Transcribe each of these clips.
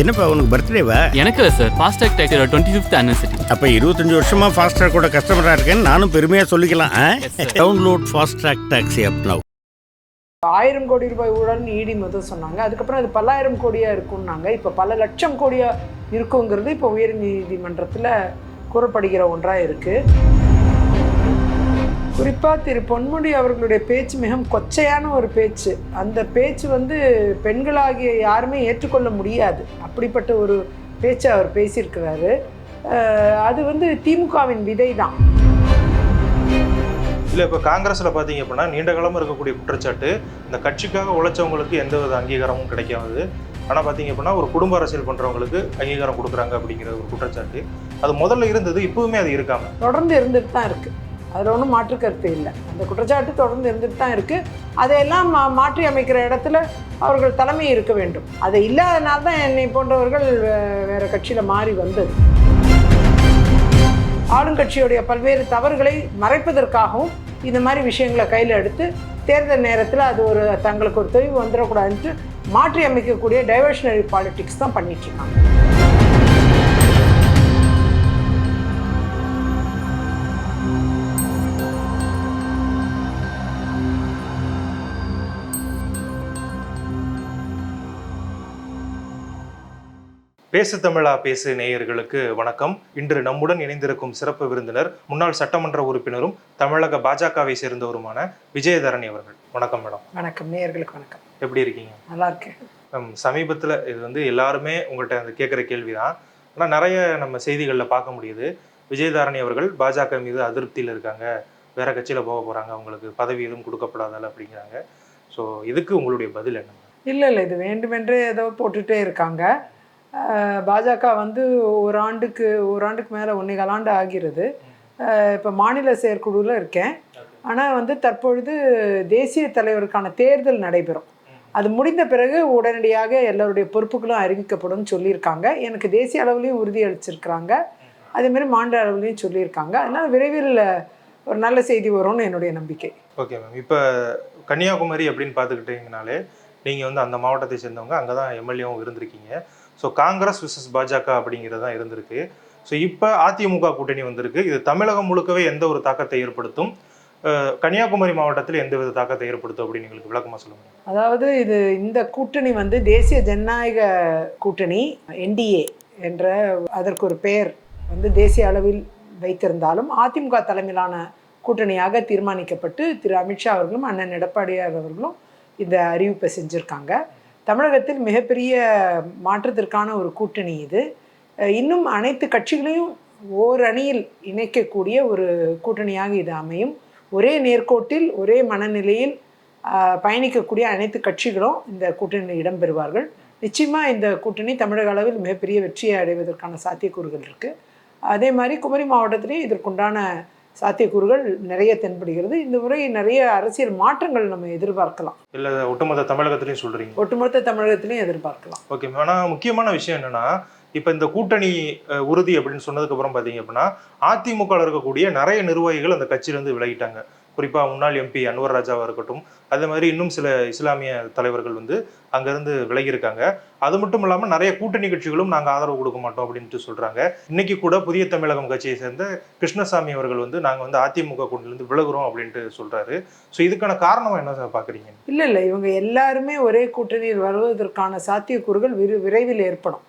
என்னப்பா உனக்கு பர்த்டேவா எனக்கு இல்லை சார் ஃபாஸ்டாக் டேக்கரோட டுவெண்ட்டி ஃபிஃப்த் ஆனிவர்சரி அப்ப இருபத்தஞ்சு வருஷமா ஃபாஸ்ட்ராக் கூட கஸ்டமரா இருக்கேன்னு நானும் பெருமையா சொல்லிக்கலாம். Download Fastrack taxi app now ஆயிரம் கோடி ரூபாய் ஊழல் இடி முதல் சொன்னாங்க. அதுக்கப்புறம் அது பல்லாயிரம் கோடியா இருக்கும்னாங்க. இப்போ பல லட்சம் கோடியா இருக்குங்கிறது இப்போ உயர் நீதிமன்றத்தில் கூறப்படுகிற ஒன்றா இருக்கு. குறிப்பாக திரு பொன்முடி அவர்களுடைய பேச்சு மிகவும் கொச்சையான ஒரு பேச்சு. அந்த பேச்சு வந்து பெண்களாகிய யாருமே ஏற்றுக்கொள்ள முடியாது. அப்படிப்பட்ட ஒரு பேச்சை அவர் பேசியிருக்கிறாரு. அது வந்து திமுகவின் விதை தான் இல்லை இப்போ காங்கிரஸில் பார்த்தீங்க அப்படின்னா நீண்ட காலமாக இருக்கக்கூடிய குற்றச்சாட்டு இந்த கட்சிக்காக உழைச்சவங்களுக்கு எந்த வித அங்கீகாரமும் கிடைக்காது. ஆனால் பார்த்தீங்க அப்படின்னா ஒரு குடும்ப அரசியல் பண்ணுறவங்களுக்கு அங்கீகாரம் கொடுக்குறாங்க அப்படிங்கிற ஒரு குற்றச்சாட்டு. அது முதல்ல இருந்தது இப்பவுமே அது இருக்காம. தொடர்ந்து இருந்துட்டு தான் இருக்குது அதில் ஒன்றும் மாற்று கருத்து இல்லை. அந்த குற்றச்சாட்டு தொடர்ந்து இருந்துட்டு தான் இருக்குது அதையெல்லாம் மா மாற்றி அமைக்கிற இடத்துல அவர்கள் தலைமை இருக்க வேண்டும். அது இல்லாதனால தான் என்னை போன்றவர்கள் வே- கட்சியில் மாறி வந்தது. ஆளுங்கட்சியுடைய பல்வேறு தவறுகளை மறைப்பதற்காகவும் இந்த மாதிரி விஷயங்களை கையில் எடுத்து தேர்தல் நேரத்தில் அது ஒரு தங்களுக்கு ஒரு தெளிவு வந்துடக்கூடாதுன்ட்டு மாற்றி அமைக்கக்கூடிய டைவர்ஷனரி பாலிட்டிக்ஸ் தான் பண்ணிட்டு பேசு தமிழா பேசு நேயர்களுக்கு வணக்கம். இன்று நம்முடன் இணைந்திருக்கும் சிறப்பு விருந்தினர் முன்னாள் சட்டமன்ற உறுப்பினரும் தமிழக பாஜகவை சேர்ந்தவருமான விஜயதரணி அவர்கள். வணக்கம் மேடம். வணக்கம். நேயர்களுக்கு வணக்கம். எப்படி இருக்கீங்க? நல்லா இருக்கேன். சமீபத்துல இது வந்து எல்லாருமே உங்கள்கிட்ட அந்த கேட்குற கேள்விதான். ஆனால் நிறைய நம்ம செய்திகளில் பார்க்க முடியுது. விஜயதாரணி அவர்கள் பாஜக மீது அதிருப்தியில் இருக்காங்க. வேற கட்சியில போக போறாங்க. அவங்களுக்கு பதவி எதுவும் கொடுக்கப்படாதால அப்படிங்கிறாங்க. ஸோ இதுக்கு உங்களுடைய பதில் என்ன? இல்லை இல்லை. இது வேண்டுமென்றே ஏதோ போட்டுட்டே இருக்காங்க. பாஜக வந்து ஒரு ஆண்டுக்கு ஒரு ஆண்டுக்கு மேலே ஒன்றே ஆண்டு ஆகிறது. இப்போ மாநில செயற்குழுவில் இருக்கேன். ஆனால் வந்து தற்பொழுது தேசிய தலைவருக்கான தேர்தல் நடைபெறும். அது முடிந்த பிறகு உடனடியாக எல்லோருடைய பொறுப்புகளும் அறிவிக்கப்படும் சொல்லியிருக்காங்க. எனக்கு தேசிய அளவுலேயும் உறுதி அளிச்சிருக்கிறாங்க. அதேமாதிரி மாநில அளவுலேயும் சொல்லியிருக்காங்க. அதனால் விரைவில் ஒரு நல்ல செய்தி வரும்னு என்னுடைய நம்பிக்கை. Okay ma'am. இப்போ கன்னியாகுமரி அப்படின்னு பார்த்துக்கிட்டிங்கனாலே நீங்கள் வந்து அந்த மாவட்டத்தை சேர்ந்தவங்க அங்கே தான் எம்எல்ஏவும் இருந்திருக்கீங்க. ஸோ காங்கிரஸ் விசஸ் பாஜக அப்படிங்கிறது தான் இருந்திருக்கு. ஸோ இப்போ அதிமுக கூட்டணி வந்திருக்கு. இது தமிழகம் முழுக்கவே எந்த ஒரு தாக்கத்தை ஏற்படுத்தும்? கன்னியாகுமரி மாவட்டத்தில் எந்த வித தாக்கத்தை ஏற்படுத்தும் அப்படின்னு எங்களுக்கு விளக்கமாக சொல்லுங்க அதாவது இது இந்த கூட்டணி வந்து தேசிய ஜனநாயக கூட்டணி என்டிஏ என்ற அதற்கு ஒரு பெயர் வந்து தேசிய அளவில் வைத்திருந்தாலும் அதிமுக தலைமையிலான கூட்டணியாக தீர்மானிக்கப்பட்டு திரு அமித்ஷா அவர்களும் அண்ணன் எடப்பாடியார் அவர்களும் இந்த அறிவிப்பை செஞ்சுருக்காங்க. தமிழகத்தில் மிகப்பெரிய மாற்றத்திற்கான ஒரு கூட்டணி இது. இன்னும் அனைத்து கட்சிகளையும் ஓர் அணியில் இணைக்கக்கூடிய ஒரு கூட்டணியாக இது அமையும். ஒரே நேர்கோட்டில் ஒரே மனநிலையில் பயணிக்கக்கூடிய அனைத்து கட்சிகளும் இந்த கூட்டணியில் இடம்பெறுவார்கள். நிச்சயமாக இந்த கூட்டணி தமிழக அளவில் மிகப்பெரிய வெற்றியை அடைவதற்கான சாத்தியக்கூறுகள் இருக்குது அதே மாதிரி குமரி மாவட்டத்திலையும் இதற்குண்டான சாத்தியக்கூறுகள் நிறைய தென்படுகிறது. இந்த முறை நிறைய அரசியல் மாற்றங்கள் நம்ம எதிர்பார்க்கலாம். இல்லை ஒட்டுமொத்த தமிழகத்திலையும் சொல்கிறீங்க ஒட்டுமொத்த தமிழகத்திலையும் எதிர்பார்க்கலாம். ஓகே ஆனால் முக்கியமான விஷயம் என்னன்னா இப்போ இந்த கூட்டணி உறுதி அப்படின்னு சொன்னதுக்கு அப்புறம் பார்த்தீங்க அப்படின்னா அதிமுக ல இருக்கக்கூடிய நிறைய நிர்வாகிகள் அந்த கட்சியிலேருந்து விலகிட்டாங்க. குறிப்பாக முன்னாள் எம்பி அன்வர் ராஜாவாக இருக்கட்டும் அதே மாதிரி இன்னும் சில இஸ்லாமிய தலைவர்கள் வந்து அங்கேருந்து விலகியிருக்காங்க. அது மட்டும் இல்லாமல் நிறைய கூட்டணி கட்சிகளும் நாங்கள் ஆதரவு கொடுக்க மாட்டோம் அப்படின்ட்டு சொல்கிறாங்க இன்னைக்கு கூட புதிய தமிழகம் கட்சியை சேர்ந்த கிருஷ்ணசாமி அவர்கள் வந்து நாங்கள் வந்து அதிமுக கூட்டிலிருந்து விலகுறோம் அப்படின்ட்டு சொல்கிறாரு ஸோ இதுக்கான காரணம் என்ன பார்க்குறீங்க இல்லை இல்லை இவங்க எல்லாருமே ஒரே கூட்டணியில் வருவதற்கான சாத்தியக்கூறுகள் விரு விரைவில் ஏற்படும்.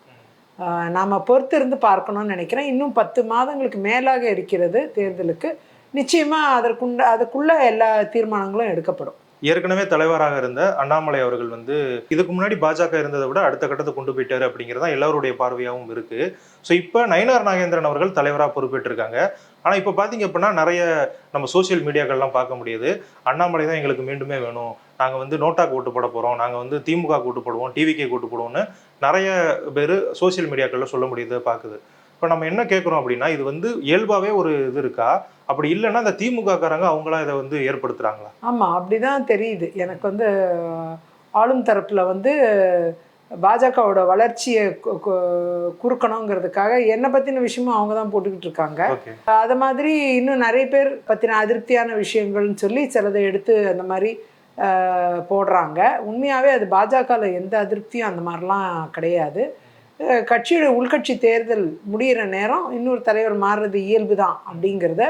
நாம பொறுத்திருந்து பார்க்கணும்னு நினைக்கிறேன். இன்னும் பத்து மாதங்களுக்கு மேலாக இருக்கிறது தேர்தலுக்கு. நிச்சயமா அதற்குண்ட அதுக்குள்ள எல்லா தீர்மானங்களும் எடுக்கப்படும். ஏற்கனவே தலைவராக இருந்த அண்ணாமலை அவர்கள் வந்து இதுக்கு முன்னாடி பாஜக இருந்ததை விட அடுத்த கட்டத்தை கொண்டு போயிட்டாரு அப்படிங்கிறது தான் எல்லாருடைய பார்வையாகவும் இருக்கு. ஸோ இப்போ நயினார் நாகேந்திரன் அவர்கள் தலைவராக பொறுப்பேற்றிருக்காங்க. ஆனால் இப்போ பார்த்தீங்க அப்படின்னா நிறைய நம்ம சோஷியல் மீடியாக்கள்லாம் பார்க்க முடியுது. அண்ணாமலை தான் எங்களுக்கு மீண்டுமே வேணும். நாங்கள் வந்து நோட்டா கூட்டு போட போகிறோம் நாங்கள் வந்து திமுக கூட்டு போடுவோம் டிவிகே கூட்டு போடுவோம்னு நிறைய பேர் சோஷியல் மீடியாக்களில் சொல்ல முடியுது பார்க்குது. இப்போ நம்ம என்ன கேட்குறோம் அப்படின்னா இது வந்து இயல்பாகவே ஒரு இது இருக்கா? அப்படி இல்லைன்னா இந்த திமுக காரங்க அவங்களாம் இதை வந்து ஏற்படுத்துறாங்களா? ஆமா அப்படிதான் தெரியுது. எனக்கு வந்து ஆளும் தரப்புல வந்து பாஜகவோட வளர்ச்சியை குறுக்கணுங்கிறதுக்காக என்னை பற்றின விஷயமும் அவங்க தான் போட்டுக்கிட்டு இருக்காங்க. அது மாதிரி இன்னும் நிறைய பேர் பற்றின அதிருப்தியான விஷயங்கள்னு சொல்லி சிலதை எடுத்து அந்த மாதிரி போடுறாங்க. உண்மையாகவே அது பாஜகவில் எந்த அதிருப்தியும் அந்த மாதிரிலாம் கிடையாது. கட்சியோட உள்கட்சி தேர்தல் முடியிற நேரம் இன்னொரு தலைவர் மாறுறது இயல்பு தான் அப்படிங்கிறத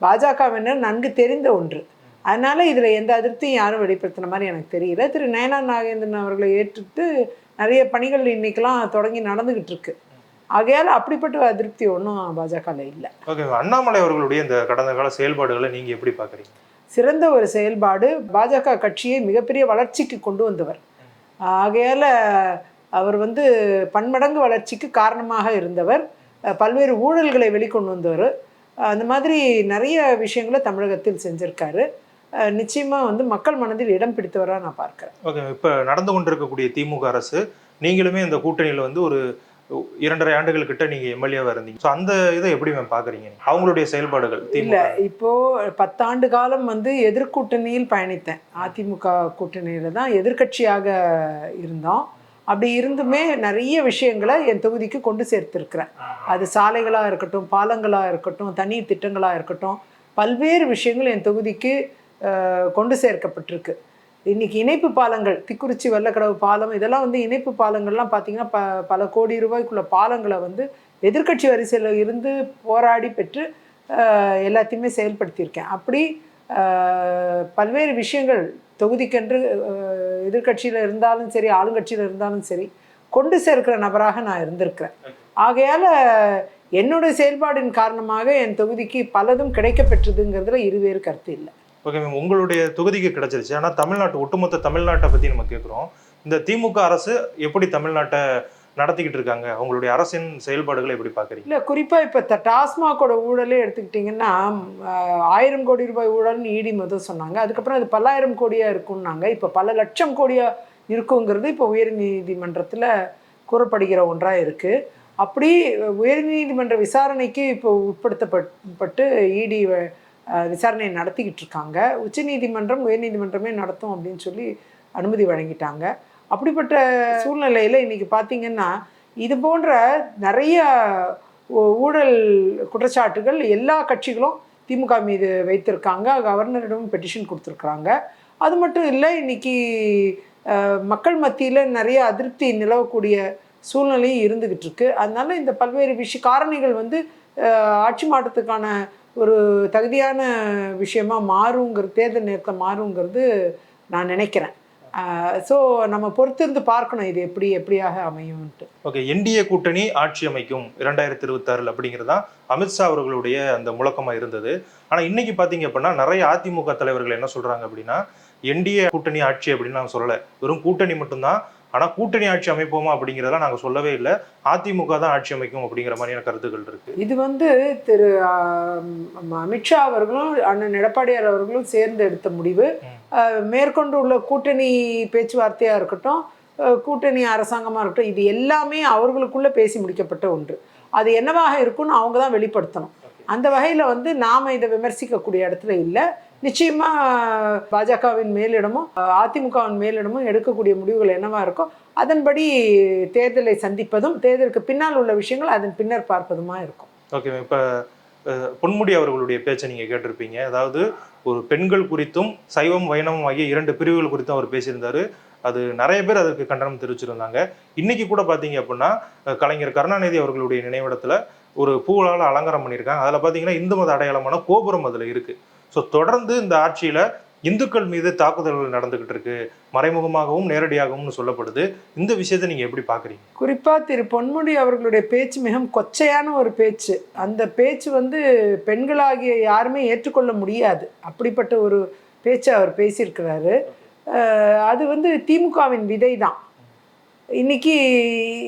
பாஜகவினர் நன்கு தெரிந்த ஒன்று. அதனால இதில் எந்த அதிருப்தியும் யாரும் வெளிப்படுத்தின மாதிரி எனக்கு தெரியல. திரு நயனா நாகேந்திரன் அவர்களை ஏற்றுட்டு நிறைய பணிகள் இன்னைக்கெல்லாம் தொடங்கி நடந்துகிட்டு இருக்கு. ஆகையால் அப்படிப்பட்ட அதிருப்தி ஒன்றும் பாஜகவில் இல்லை. ஓகே அண்ணாமலை அவர்களுடைய இந்த கடந்த கால செயல்பாடுகளை நீங்க எப்படி பாக்குறீங்க? சிறந்த ஒரு செயல்பாடு பாஜக கட்சியை மிகப்பெரிய வளர்ச்சிக்கு கொண்டு வந்தவர். ஆகையால் அவர் வந்து பன்மடங்கு வளர்ச்சிக்கு காரணமாக இருந்தவர். பல்வேறு ஊழல்களை வெளிக்கொண்டு வந்தவர். அந்த மாதிரி நிறைய விஷயங்களை தமிழகத்தில் செஞ்சிருக்காரு. அஹ் நிச்சயமா வந்து மக்கள் மனதில் இடம் பிடித்தவராக நான் பார்க்கிறேன். ஓகே இப்ப நடந்து கொண்டிருக்கக்கூடிய திமுக அரசு நீங்களுமே இந்த கூட்டணியில வந்து ஒரு இரண்டரை ஆண்டுகள் கிட்ட நீங்க எம்எல்ஏவா இருந்தீங்க. ஸோ அந்த இதை எப்படி மேம் பாக்குறீங்க நீங்க? அவங்களுடைய செயல்பாடுகள் இல்ல திமுக இப்போ பத்தாண்டு காலம் வந்து எதிர்கூட்டணியில் பயணித்தேன். அதிமுக கூட்டணியில தான் எதிர்க்கட்சியாக இருந்தோம். அப்படி இருந்துமே நிறைய விஷயங்களை என் தொகுதிக்கு கொண்டு சேர்த்துருக்குறேன். அது சாலைகளாக இருக்கட்டும் பாலங்களாக இருக்கட்டும் தண்ணீர் திட்டங்களாக இருக்கட்டும் பல்வேறு விஷயங்கள் என் தொகுதிக்கு கொண்டு சேர்க்கப்பட்டிருக்கு. இன்றைக்கி இணைப்பு பாலங்கள் திக்குறிச்சி வெள்ளக்கடவு பாலம் இதெல்லாம் வந்து இணைப்பு பாலங்கள்லாம் பார்த்திங்கன்னா ப பல கோடி ரூபாய்க்குள்ள பாலங்களை வந்து எதிர்க்கட்சி வரிசையில் இருந்து போராடி பெற்று எல்லாத்தையுமே செயல்படுத்தியிருக்கேன். அப்படி பல்வேறு விஷயங்கள் தொகுதிக்கென்று எதிர்கட்சியில் இருந்தாலும் சரி ஆளுங்கட்சியில் இருந்தாலும் சரி கொண்டு சேர்க்கிற நபராக நான் இருந்திருக்கிறேன். ஆகையால் என்னுடைய செயல்பாடின் காரணமாக என் தொகுதிக்கு பலதும் கிடைக்கப்பெற்றதுங்கிறதுல இருவேறு கருத்து இல்லை. ஓகே மேம் உங்களுடைய தொகுதிக்கு கிடைச்சிருச்சு. ஆனால் தமிழ்நாட்டு ஒட்டுமொத்த தமிழ்நாட்டை பற்றி நம்ம கேட்குறோம் இந்த திமுக அரசு எப்படி தமிழ்நாட்டை நடத்திக்கிட்டு இருக்காங்க அவங்களுடைய அரசின் செயல்பாடுகளை எப்படி பார்க்குறீங்க? இல்லை குறிப்பாக இப்போ த டாஸ்மாகோட ஊழலே எடுத்துக்கிட்டிங்கன்னா ஆயிரம் கோடி ரூபாய் ஊழல்னு இடி முதல் சொன்னாங்க. அதுக்கப்புறம் அது பல்லாயிரம் கோடியாக இருக்கும்னாங்க. இப்போ பல லட்சம் கோடியாக இருக்குங்கிறது இப்போ உயர்நீதிமன்றத்தில் கூறப்படுகிற ஒன்றாக இருக்குது அப்படி உயர்நீதிமன்ற விசாரணைக்கு இப்போ உட்படுத்தப்பட்டு இடி விசாரணை நடத்திக்கிட்டு இருக்காங்க உச்சநீதிமன்றம் உயர்நீதிமன்றமே நடத்தும் அப்படின்னு சொல்லி அனுமதி வழங்கிட்டாங்க. அப்படிப்பட்ட சூழ்நிலையில் இன்னைக்கு பார்த்தீங்கன்னா இது போன்ற நிறைய ஊழல் குற்றச்சாட்டுகள் எல்லா கட்சிகளும் திமுக மீது வைத்திருக்காங்க. கவர்னரிடமும் பெட்டிஷன் கொடுத்துருக்குறாங்க. அது மட்டும் இல்லை இன்னைக்கு மக்கள் மத்தியில் நிறைய அதிருப்தி நிலவக்கூடிய சூழ்நிலையும் இருந்துக்கிட்டு இருக்கு. அதனால இந்த பல்வேறு விஷய காரணிகள் வந்து ஆட்சி மாற்றத்துக்கான ஒரு தகுதியான விஷயமா மாறுங்கிறது தேர்தல் நேரத்தில் மாறுங்கிறது நான் நினைக்கிறேன். ஸோ நம்ம பொறுத்திருந்து பார்க்கணும் இது எப்படி எப்படியாக அமையும்ட்டு ஓகே என்டிஏ கூட்டணி ஆட்சி அமைக்கும் இரண்டாயிரத்தி இருபத்தாறில் அப்படிங்கிறது தான் அமித்ஷா அவர்களுடைய அந்த முழக்கமா இருந்தது. ஆனா இன்னைக்கு பார்த்தீங்க அப்படின்னா நிறைய அதிமுக தலைவர்கள் என்ன சொல்றாங்க அப்படின்னா என்டிஏ கூட்டணி ஆட்சி அப்படின்னு நான் சொல்லலை. வெறும் கூட்டணி மட்டும்தான் ஆனா கூட்டணி ஆட்சி அமைப்போமா அப்படிங்கிறதெல்லாம் நாங்க சொல்லவே இல்லை. அதிமுக தான் ஆட்சி அமைக்கும் அப்படிங்கிற மாதிரியான கருத்துக்கள் இருக்கு. இது வந்து திரு அமித்ஷா அவர்களும் அண்ணன் எடப்பாடியார் அவர்களும் சேர்ந்து எடுத்த முடிவு. மேற்கொண்டு உள்ள கூட்டணி பேச்சுவார்த்தையாக இருக்கட்டும் கூட்டணி அரசாங்கமாக இருக்கட்டும் இது எல்லாமே அவர்களுக்குள்ள பேசி முடிக்கப்பட்ட ஒன்று. அது என்னவாக இருக்கும்னு அவங்க தான் வெளிப்படுத்தணும். அந்த வகையில் வந்து நாம் இதை விமர்சிக்கக்கூடிய இடத்துல இல்லை. நிச்சயமாக பாஜகவின் மேலிடமும் அதிமுகவின் மேலிடமும் எடுக்கக்கூடிய முடிவுகள் என்னவா இருக்கோ அதன்படி தேர்தலை சந்திப்பதும் தேர்தலுக்கு பின்னால் உள்ள விஷயங்கள் அதன் பின்னர் பார்ப்பதுமா இருக்கும். ஓகே இப்ப பொன்முடி அவர்களுடைய பேச்சை நீங்க கேட்டிருப்பீங்க. அதாவது ஒரு பெண்கள் குறித்தும் சைவம் வைணவம் ஆகிய இரண்டு பிரிவுகள் குறித்தும் அவர் பேசியிருந்தாரு. அது நிறைய பேர் அதற்கு கண்டனம் தெரிவிச்சிருந்தாங்க. இன்னைக்கு கூட பாத்தீங்க அப்படின்னா கலைஞர் கருணாநிதி அவர்களுடைய நினைவிடத்துல ஒரு பூவலால் அலங்காரம் பண்ணியிருக்காங்க. அதில் பார்த்தீங்கன்னா இந்து மத அடையாளமான கோபுரம் அதில் இருக்குது ஸோ தொடர்ந்து இந்த ஆட்சியில் இந்துக்கள் மீது தாக்குதல்கள் நடந்துகிட்டு இருக்கு. மறைமுகமாகவும் நேரடியாகவும் சொல்லப்படுது. இந்த விஷயத்தை நீங்க எப்படி பாக்குறீங்க? குறிப்பாக திரு பொன்முடி அவர்களுடைய பேச்சு மிகவும் கொச்சையான ஒரு பேச்சு. அந்த பேச்சு வந்து பெண்களாகிய யாருமே ஏற்றுக்கொள்ள முடியாது. அப்படிப்பட்ட ஒரு பேச்சை அவர் பேசியிருக்கிறாரு. அது வந்து திமுகவின் விதை தான் இன்னைக்கு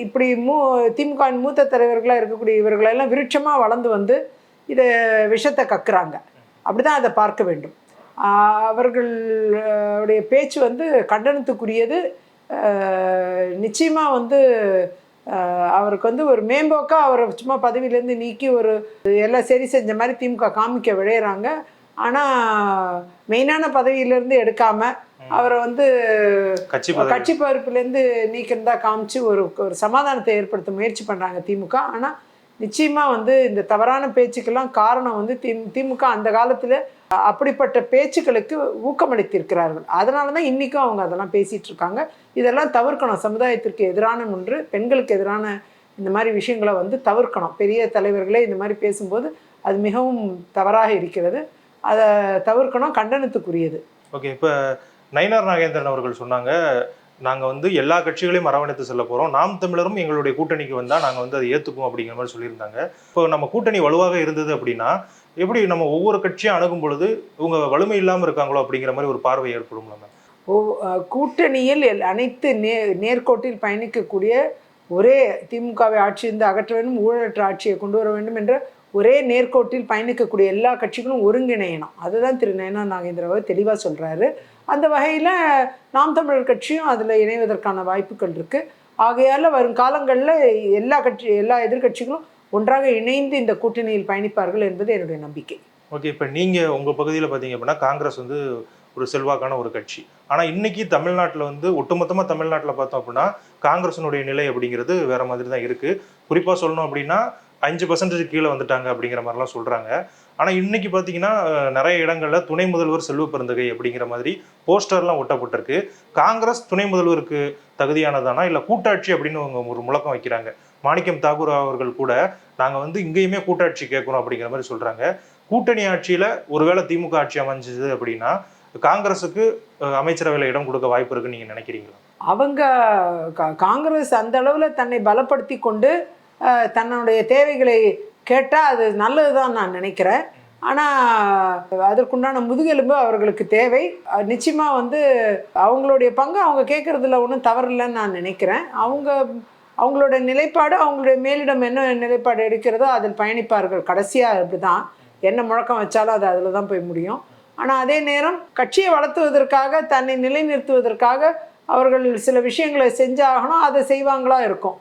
இப்படி மூ திமுகவின் மூத்த தலைவர்களாக இருக்கக்கூடிய இவர்களெல்லாம் விருட்சமாக வளர்ந்து வந்து இதை விஷத்தை கக்குறாங்க. அப்படிதான் அதை பார்க்க வேண்டும். அவர்களுடைய பேச்சு வந்து கண்டனத்துக்குரியது. ஆஹ் நிச்சயமா வந்து அவருக்கு வந்து ஒரு மேம்போக்கா அவரை சும்மா பதவியிலேருந்து நீக்கி ஒரு எல்லாம் சரி செஞ்ச மாதிரி திமுக காமிக்க விளையிறாங்க ஆனால் மெயினான பதவியிலேருந்து எடுக்காம அவரை வந்து கட்சி கட்சி பொறுப்புலேருந்து நீக்கிறதா காமிச்சு ஒரு ஒரு சமாதானத்தை ஏற்படுத்த முயற்சி பண்ணுறாங்க திமுக. ஆனால் நிச்சயமாக வந்து இந்த தவறான பேச்சுக்கெல்லாம் காரணம் வந்து தி திமுக அந்த காலத்தில் அப்படிப்பட்ட பேச்சுக்களுக்கு ஊக்கமளித்திருக்கிறார்கள். அதனால தான் இன்றைக்கும் அவங்க அதெல்லாம் பேசிகிட்டு இருக்காங்க. இதெல்லாம் தவிர்க்கணும். சமுதாயத்திற்கு எதிரான ஒன்று பெண்களுக்கு எதிரான இந்த மாதிரி விஷயங்களை வந்து தவிர்க்கணும். பெரிய தலைவர்களே இந்த மாதிரி பேசும்போது அது மிகவும் தவறாக இருக்கிறது. அதை தவிர்க்கணும். கண்டனத்துக்குரியது. ஓகே இப்போ நயினார் நாகேந்திரன் அவர்கள் சொன்னாங்க நாங்கள் வந்து எல்லா கட்சிகளையும் அரவணைத்து செல்ல போகிறோம் நாம் தமிழரும் எங்களுடைய கூட்டணிக்கு வந்தால் நாங்கள் வந்து அதை ஏற்றுக்குவோம் அப்படிங்கிற மாதிரி சொல்லியிருந்தாங்க. இப்போ நம்ம கூட்டணி வலுவாக இருந்தது அப்படின்னா எப்படி நம்ம ஒவ்வொரு கட்சியும் அணுகும் பொழுது இவங்க வலிமை இல்லாமல் இருக்காங்களோ அப்படிங்கிற மாதிரி ஒரு பார்வை ஏற்படும் நம்ம. கூட்டணியில் அனைத்து நே நேர்கோட்டில் பயணிக்கக்கூடிய ஒரே திமுகவை ஆட்சியிருந்து அகற்ற வேண்டும் ஊழலற்ற ஆட்சியை கொண்டு வர வேண்டும் என்ற ஒரே நேர்கோட்டில் பயணிக்கக்கூடிய எல்லா கட்சிகளும் ஒருங்கிணையணும். அதுதான் திரு நயனா நாகேந்திராவை தெளிவாக சொல்கிறாரு அந்த வகையில் நாம் தமிழர் கட்சியும் அதில் இணைவதற்கான வாய்ப்புகள் இருக்குது ஆகையால் வரும் காலங்களில் எல்லா கட்சி எல்லா எதிர்க்கட்சிகளும் ஒன்றாக இணைந்து இந்த கூட்டணியில் பயணிப்பார்கள் என்பது என்னுடைய நம்பிக்கை. ஓகே இப்போ நீங்கள் உங்கள் பகுதியில் பார்த்தீங்க அப்படின்னா காங்கிரஸ் வந்து ஒரு செல்வாக்கான ஒரு கட்சி. ஆனால் இன்னைக்கு தமிழ்நாட்டில் வந்து ஒட்டுமொத்தமாக தமிழ்நாட்டில் பார்த்தோம் அப்படின்னா காங்கிரஸினுடைய நிலை அப்படிங்கிறது வேற மாதிரி தான் இருக்குது குறிப்பாக சொல்லணும் அப்படின்னா அஞ்சு பர்சன்டேஜ் கீழே வந்துட்டாங்க அப்படிங்கிற மாதிரிலாம் சொல்கிறாங்க ஆனால் இன்னைக்கு பார்த்தீங்கன்னா நிறைய இடங்களில் துணை முதல்வர் செல்வ பெருந்தகை அப்படிங்கிற மாதிரி போஸ்டர்லாம் ஒட்டப்பட்டிருக்கு. காங்கிரஸ் துணை முதல்வருக்கு தகுதியானதானா? இல்லை கூட்டாட்சி அப்படின்னு அவங்க ஒரு முழக்கம் வைக்கிறாங்க. மாணிக்கம் தாகூர் அவர்கள் கூட நாங்கள் வந்து இங்கேயுமே கூட்டாட்சி கேட்குறோம் அப்படிங்கிற மாதிரி சொல்கிறாங்க கூட்டணி ஆட்சியில் ஒருவேளை திமுக ஆட்சி அமைஞ்சது அப்படின்னா காங்கிரஸுக்கு அமைச்சரவையில் இடம் கொடுக்க வாய்ப்பு இருக்குன்னு நீங்கள் நினைக்கிறீங்களா? அவங்க கா- காங்கிரஸ் அந்த அளவில் தன்னை பலப்படுத்தி கொண்டு தன்னுடைய தேவைகளை கேட்டால் அது நல்லது தான் நான் நினைக்கிறேன். ஆனால் அதற்குண்டான முதுகெலும்பு அவர்களுக்கு தேவை. நிச்சயமாக வந்து அவங்களுடைய பங்கு அவங்க கேட்குறதுல ஒன்றும் தவறில்லைன்னு நான் நினைக்கிறேன். அவங்க அவங்களோட நிலைப்பாடு அவங்களுடைய மேலிடம் என்ன நிலைப்பாடு எடுக்கிறதோ அதில் பயணிப்பார்கள். கடைசியாக இப்படி தான் என்ன முழக்கம் வச்சாலும் அது அதில் தான் போய் முடியும். ஆனால் அதே நேரம் கட்சியை வளர்த்துவதற்காக தன்னை நிலைநிறுத்துவதற்காக அவர்கள் சில விஷயங்களை செஞ்சாகணும். அதை செய்வாங்களா இருக்கும்.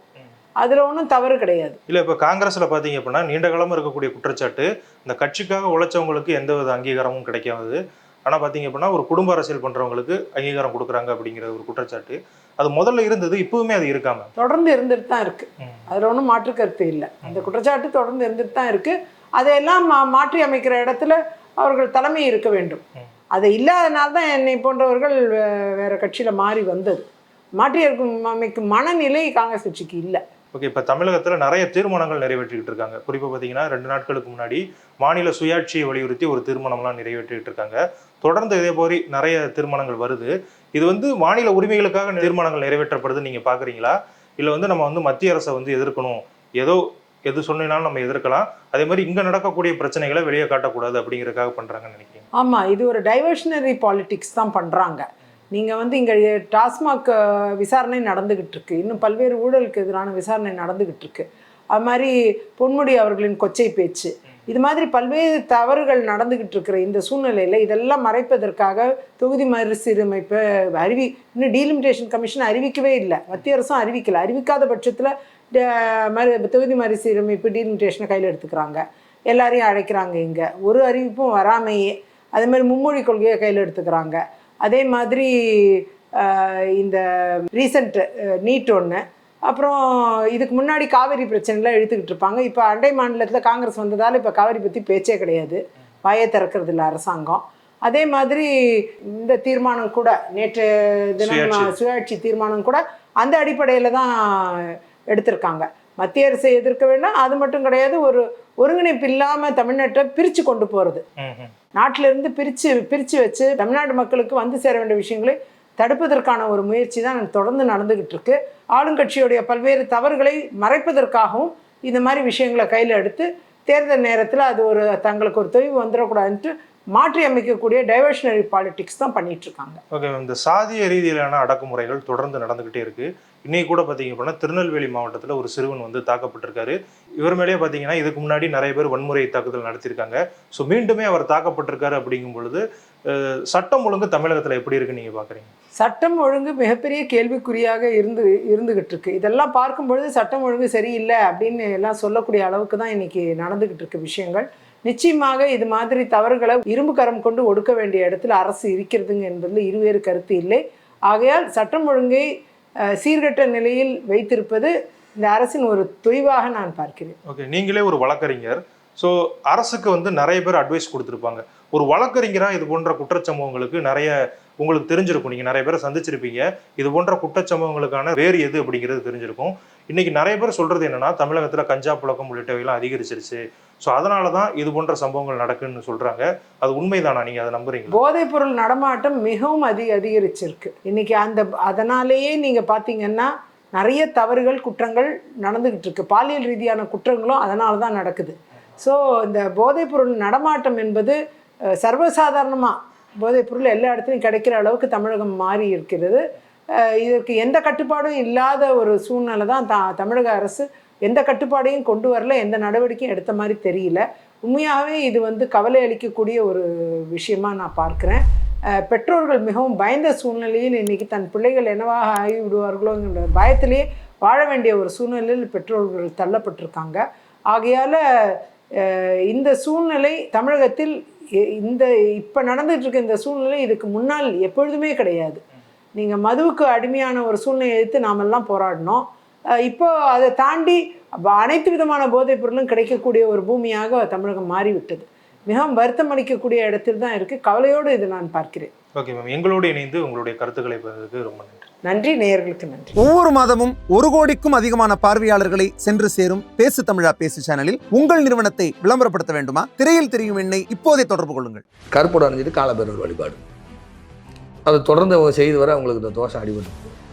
அதில் ஒன்றும் தவறு கிடையாது. இல்லை இப்போ காங்கிரஸில் பார்த்தீங்க அப்படின்னா நீண்ட காலமாக இருக்கக்கூடிய குற்றச்சாட்டு இந்த கட்சிக்காக உழைச்சவங்களுக்கு எந்த வித அங்கீகாரமும் கிடைக்காது. ஆனால் பார்த்தீங்க அப்படின்னா ஒரு குடும்ப அரசியல் பண்ணுறவங்களுக்கு அங்கீகாரம் கொடுக்குறாங்க அப்படிங்கிற ஒரு குற்றச்சாட்டு. அது முதல்ல இருந்தது இப்பவுமே அது இருக்காம. தொடர்ந்து இருந்துட்டு தான் இருக்கு. ம். அதில் ஒன்றும் மாற்று கருத்து இல்லை. அந்த குற்றச்சாட்டு தொடர்ந்து இருந்துட்டு தான் இருக்கு. அதையெல்லாம் மா மாற்றி அமைக்கிற இடத்துல அவர்கள் தலைமை இருக்க வேண்டும். அது இல்லாதனால தான் என்னை போன்றவர்கள் வேற கட்சியில் மாறி வந்தது. மாற்றி இருக்கும் அமைக்கும் மனநிலை காங்கிரஸ் கட்சிக்கு இல்லை. ஓகே இப்போ தமிழகத்தில் நிறைய தீர்மானங்கள் நிறைவேற்றிக்கிட்டு இருக்காங்க. குறிப்பாக பார்த்தீங்கன்னா ரெண்டு நாட்களுக்கு முன்னாடி மாநில சுயாட்சியை வலியுறுத்தி ஒரு தீர்மானம்லாம் நிறைவேற்றிக்கிட்டு இருக்காங்க. தொடர்ந்து இதே போரி நிறைய தீர்மானங்கள் வருது. இது வந்து மாநில உரிமைகளுக்காக தீர்மானங்கள் நிறைவேற்றப்படுதுன்னு நீங்கள் பார்க்குறீங்களா இல்லை வந்து நம்ம வந்து மத்திய அரசை வந்து எதிர்க்கணும்? ஏதோ எது சொன்னாலும் நம்ம எதிர்க்கலாம். அதே மாதிரி இங்கே நடக்கக்கூடிய பிரச்சனைகளை வெளியே காட்டக்கூடாது அப்படிங்கிறதுக்காக பண்ணுறாங்கன்னு நினைக்கிறேன் ஆமாம் இது ஒரு டைவர்ஷனரி பாலிட்டிக்ஸ் தான் பண்ணுறாங்க நீங்கள் வந்து இங்கே டாஸ்மாக் விசாரணை நடந்துக்கிட்டு இருக்கு இன்னும் பல்வேறு ஊழலுக்கு எதிரான விசாரணை நடந்துக்கிட்டு இருக்கு அது மாதிரி பொன்முடி அவர்களின் கொச்சை பேச்சு. இது மாதிரி பல்வேறு தவறுகள் நடந்துக்கிட்டு இருக்கிற இந்த சூழ்நிலையில் இதெல்லாம் மறைப்பதற்காக தொகுதி மறுசீரமைப்பு அறிவி இன்னும் டீலிமிட்டேஷன் கமிஷன் அறிவிக்கவே இல்லை. மத்திய அரசும் அறிவிக்கலை. அறிவிக்காத பட்சத்தில் மறு தொகுதி மறுசீரமைப்பு டீலிமிட்டேஷனை கையில் எடுத்துக்கிறாங்க. எல்லாரையும் அழைக்கிறாங்க இங்கே. ஒரு அறிவிப்பும் வராமையே. அதே மாதிரி மும்மொழி கொள்கையை கையில் எடுத்துக்கிறாங்க. அதே மாதிரி இந்த ரீசண்ட் நீட் ஒன்று அப்புறம் இதுக்கு முன்னாடி காவிரி பிரச்சனைலாம் இழுத்துக்கிட்டு இருப்பாங்க. இப்போ அண்டை மாநிலத்தில் காங்கிரஸ் வந்ததால் இப்போ காவிரி பற்றி பேச்சே கிடையாது. வாயே திறக்கிறது இல்லை அரசாங்கம். அதே மாதிரி இந்த தீர்மானம் கூட நேற்று தினம். சுயாட்சி. தீர்மானம் கூட அந்த அடிப்படையில் தான் எடுத்திருக்காங்க. மத்திய அரசை எதிர்க்க வேண்டாம் அது மட்டும் கிடையாது ஒரு ஒருங்கிணைப்பு இல்லாமல் தமிழ்நாட்டை பிரித்து கொண்டு போகிறது நாட்டிலிருந்து பிரித்து பிரித்து வச்சு தமிழ்நாடு மக்களுக்கு வந்து சேர வேண்டிய விஷயங்களை தடுப்பதற்கான ஒரு முயற்சி தான் தொடர்ந்து நடந்துகிட்டு இருக்கு. ஆளுங்கட்சியுடைய பல்வேறு தவறுகளை மறைப்பதற்காகவும் இந்த மாதிரி விஷயங்களை கையில் எடுத்து தேர்தல் நேரத்தில் அது ஒரு தங்களுக்கு ஒரு தொய்வு வந்துடக்கூடாதுன்ட்டு மாற்றி அமைக்கக்கூடிய டைவர்ஷனரி பாலிடிக்ஸ் தான் பண்ணிட்டு இருக்காங்க. ஓகே இந்த சாதிய ரீதியிலான அடக்குமுறைகள் தொடர்ந்து நடந்துகிட்டே இருக்கு. இன்னைக்கு கூட பார்த்தீங்க அப்படின்னா திருநெல்வேலி மாவட்டத்தில் ஒரு சிறுவன் வந்து தாக்கப்பட்டிருக்காரு. இவர் மேலேயே பார்த்தீங்கன்னா இதுக்கு முன்னாடி நிறைய பேர் வன்முறை தாக்குதல் நடத்தியிருக்காங்க. ஸோ மீண்டுமே அவர் தாக்கப்பட்டிருக்காரு அப்படிங்கும் பொழுது சட்டம் ஒழுங்கு தமிழகத்தில் எப்படி இருக்குன்னு நீங்கள் பார்க்குறீங்க சட்டம் ஒழுங்கு மிகப்பெரிய கேள்விக்குறியாக இருந்து இருந்துகிட்டு இருக்கு இதெல்லாம் பார்க்கும் பொழுது சட்டம் ஒழுங்கு சரியில்லை அப்படின்னு எல்லாம் சொல்லக்கூடிய அளவுக்கு தான் இன்னைக்கு நடந்துகிட்டு இருக்கு விஷயங்கள். நிச்சயமாக இது மாதிரி தவறுகளை இரும்பு கரம் கொண்டு ஒடுக்க வேண்டிய இடத்துல அரசு இருக்கிறதுங்க என்பதில் இருவேறு கருத்து இல்லை. ஆகையால் சட்டம் ஒழுங்கை சீர்கெட்ட நிலையில் வைத்திருப்பது இந்த அரசின் ஒரு தொய்வாக நான் பார்க்கிறேன். ஓகே நீங்களே ஒரு வழக்கறிஞர். ஸோ அரசுக்கு வந்து நிறைய பேர் அட்வைஸ் கொடுத்துருப்பாங்க. ஒரு வழக்கறிஞராக இது போன்ற குற்றச்சம்பவங்களுக்கு நிறைய உங்களுக்கு தெரிஞ்சிருக்கும். நீங்கள் நிறைய பேரை சந்திச்சிருப்பீங்க. இது போன்ற குற்றச்சம்பவங்களுக்கான வேறு எது அப்படிங்கிறது தெரிஞ்சிருக்கும். இன்றைக்கி நிறைய பேர் சொல்கிறது என்னன்னா தமிழகத்தில் கஞ்சா புழக்கம் உள்ளிட்டவையெல்லாம் அதிகரிச்சிருச்சு. ஸோ அதனால தான் இது போன்ற சம்பவங்கள் நடக்குன்னு சொல்கிறாங்க அது உண்மைதானா? நீங்கள் அதை நம்புறீங்க போதைப் பொருள் நடமாட்டம் மிகவும் அதிக அதிகரிச்சிருக்கு. இன்னைக்கு அந்த அதனாலேயே நீங்கள் பார்த்தீங்கன்னா நிறைய தவறுகள் குற்றங்கள் நடந்துக்கிட்டு இருக்கு. பாலியல் ரீதியான குற்றங்களும் அதனால தான் நடக்குது. ஸோ இந்த போதைப் பொருள் நடமாட்டம் என்பது சர்வசாதாரணமாக சர்வசாதாரணமா போதைப் பொருள் எல்லா இடத்துலையும் கிடைக்கிற அளவுக்கு தமிழகம் மாறி இருக்கிறது. இதற்கு எந்த கட்டுப்பாடும் இல்லாத ஒரு சூழ்நிலை தான் த தமிழக அரசு எந்த கட்டுப்பாடையும் கொண்டு வரல எந்த நடவடிக்கையும் எடுத்த மாதிரி தெரியல. உண்மையாகவே இது வந்து கவலை அளிக்கக்கூடிய ஒரு விஷயமா நான் பார்க்குறேன். பெற்றோர்கள் மிகவும் பயந்த சூழ்நிலையில் இன்னைக்கு தன் பிள்ளைகள் என்னவாக ஆகி விடுவார்களோங்கிற பயத்திலேயே வாழ வேண்டிய ஒரு சூழ்நிலையில் பெற்றோர்கள் தள்ளப்பட்டிருக்காங்க. ஆகையால் இந்த சூழ்நிலை தமிழகத்தில் இந்த இப்போ நடந்துகிட்டு இருக்க இந்த சூழ்நிலை இதுக்கு முன்னால் எப்பொழுதுமே கிடையாது. நீங்கள் மதுவுக்கு அடிமையான ஒரு சூழ்நிலையை எடுத்து நாமெல்லாம் போராடினோம். இப்போ அதை தாண்டி அனைத்து விதமான போதைப் பொருளும் கிடைக்கக்கூடிய ஒரு பூமியாக தமிழகம் மாறிவிட்டது. மிகவும் வருத்தம் அளிக்கக்கூடிய இடத்தில் தான் இருக்குது கவலையோடு இதை நான் பார்க்கிறேன். Okay ma'am. எங்களோடு இணைந்து உங்களுடைய கருத்துக்களை பெறுவதற்கு ரொம்ப நன்றி. நன்றி. நேயர்களுக்கு நன்றி. ஒவ்வொரு மாதமும் ஒரு கோடிக்கும் அதிகமான பார்வையாளர்களை சென்று சேரும் பேசு தமிழா பேசு சேனலில் உங்கள் நிறுவனத்தை விளம்பரப்படுத்த வேண்டுமா? திரையில் தெரியும் எண்ணை இப்போதே தொடர்பு கொள்ளுங்கள். கருப்போட அணிஞ்சிட்டு காலபேரவர் வழிபாடு. அதை தொடர்ந்து அவங்க செய்து வர அவங்களுக்கு இந்த தோஷம் அடிபட்டு